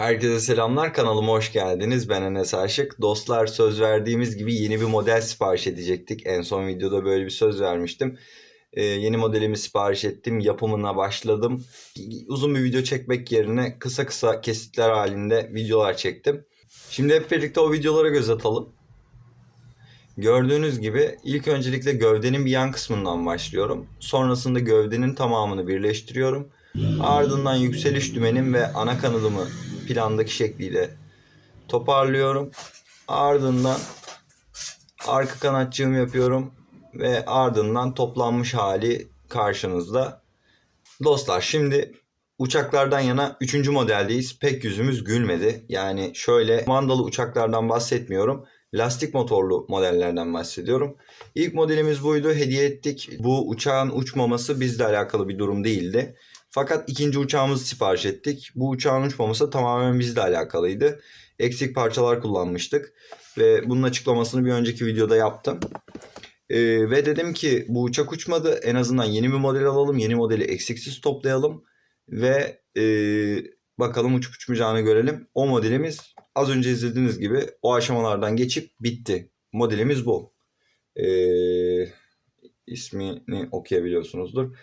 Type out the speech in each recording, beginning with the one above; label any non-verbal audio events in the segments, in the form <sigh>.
Herkese selamlar kanalıma hoş geldiniz. Ben Enes Aşık. Dostlar söz verdiğimiz gibi yeni bir model sipariş edecektik. En son videoda böyle bir söz vermiştim. Ee, yeni modelimi sipariş ettim. Yapımına başladım. Uzun bir video çekmek yerine kısa kısa kesitler halinde videolar çektim. Şimdi hep birlikte o videolara göz atalım. Gördüğünüz gibi ilk öncelikle gövdenin bir yan kısmından başlıyorum. Sonrasında gövdenin tamamını birleştiriyorum. Ardından yükseliş dümenim ve ana kanadımı plandaki şekliyle toparlıyorum. Ardından arka kanatçığımı yapıyorum ve ardından toplanmış hali karşınızda. Dostlar şimdi uçaklardan yana 3. modeldeyiz. Pek yüzümüz gülmedi. Yani şöyle mandalı uçaklardan bahsetmiyorum. Lastik motorlu modellerden bahsediyorum. İlk modelimiz buydu. Hediye ettik. Bu uçağın uçmaması bizle alakalı bir durum değildi. Fakat ikinci uçağımızı sipariş ettik. Bu uçağın uçmaması tamamen bizle alakalıydı. Eksik parçalar kullanmıştık. Ve bunun açıklamasını bir önceki videoda yaptım. Ee, ve dedim ki bu uçak uçmadı. En azından yeni bir model alalım. Yeni modeli eksiksiz toplayalım. Ve e, bakalım uçup uçmayacağını görelim. O modelimiz az önce izlediğiniz gibi o aşamalardan geçip bitti. Modelimiz bu. Ee, ismini okuyabiliyorsunuzdur.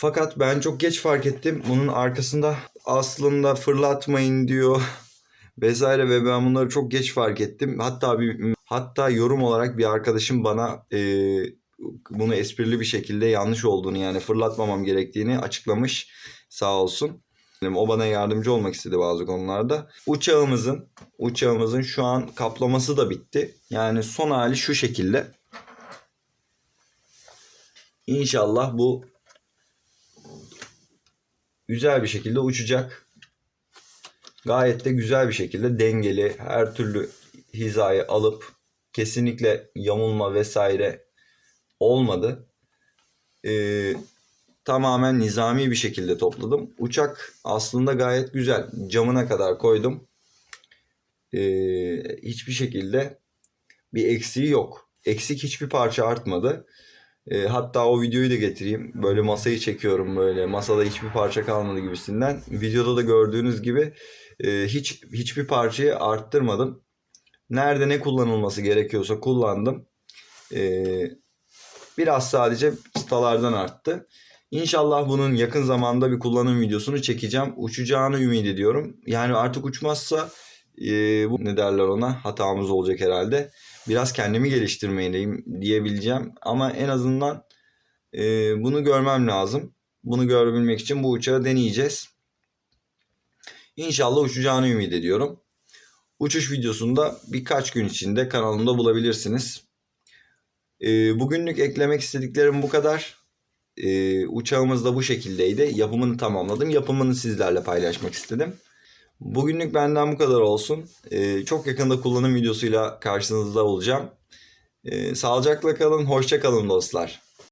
Fakat ben çok geç fark ettim. Bunun arkasında aslında fırlatmayın diyor <laughs> vesaire ve ben bunları çok geç fark ettim. Hatta bir hatta yorum olarak bir arkadaşım bana e, bunu esprili bir şekilde yanlış olduğunu yani fırlatmamam gerektiğini açıklamış. Sağ olsun. O bana yardımcı olmak istedi bazı konularda. Uçağımızın uçağımızın şu an kaplaması da bitti. Yani son hali şu şekilde. İnşallah bu güzel bir şekilde uçacak. Gayet de güzel bir şekilde dengeli her türlü hizayı alıp kesinlikle yamulma vesaire olmadı. Ee, tamamen nizami bir şekilde topladım. Uçak aslında gayet güzel. Camına kadar koydum. Ee, hiçbir şekilde bir eksiği yok. Eksik hiçbir parça artmadı. E, hatta o videoyu da getireyim. Böyle masayı çekiyorum böyle. Masada hiçbir parça kalmadı gibisinden. Videoda da gördüğünüz gibi e, hiç hiçbir parçayı arttırmadım. Nerede ne kullanılması gerekiyorsa kullandım. E, biraz sadece çıtalardan arttı. İnşallah bunun yakın zamanda bir kullanım videosunu çekeceğim. Uçacağını ümit ediyorum. Yani artık uçmazsa bu ne derler ona hatamız olacak herhalde biraz kendimi geliştirmeliyim diyebileceğim. Ama en azından e, bunu görmem lazım. Bunu görebilmek için bu uçağı deneyeceğiz. İnşallah uçacağını ümit ediyorum. Uçuş videosunu da birkaç gün içinde kanalımda bulabilirsiniz. E, bugünlük eklemek istediklerim bu kadar. E, uçağımız da bu şekildeydi. Yapımını tamamladım. Yapımını sizlerle paylaşmak istedim. Bugünlük benden bu kadar olsun. Ee, çok yakında kullanım videosuyla karşınızda olacağım. Ee, sağlıcakla kalın, hoşça kalın dostlar.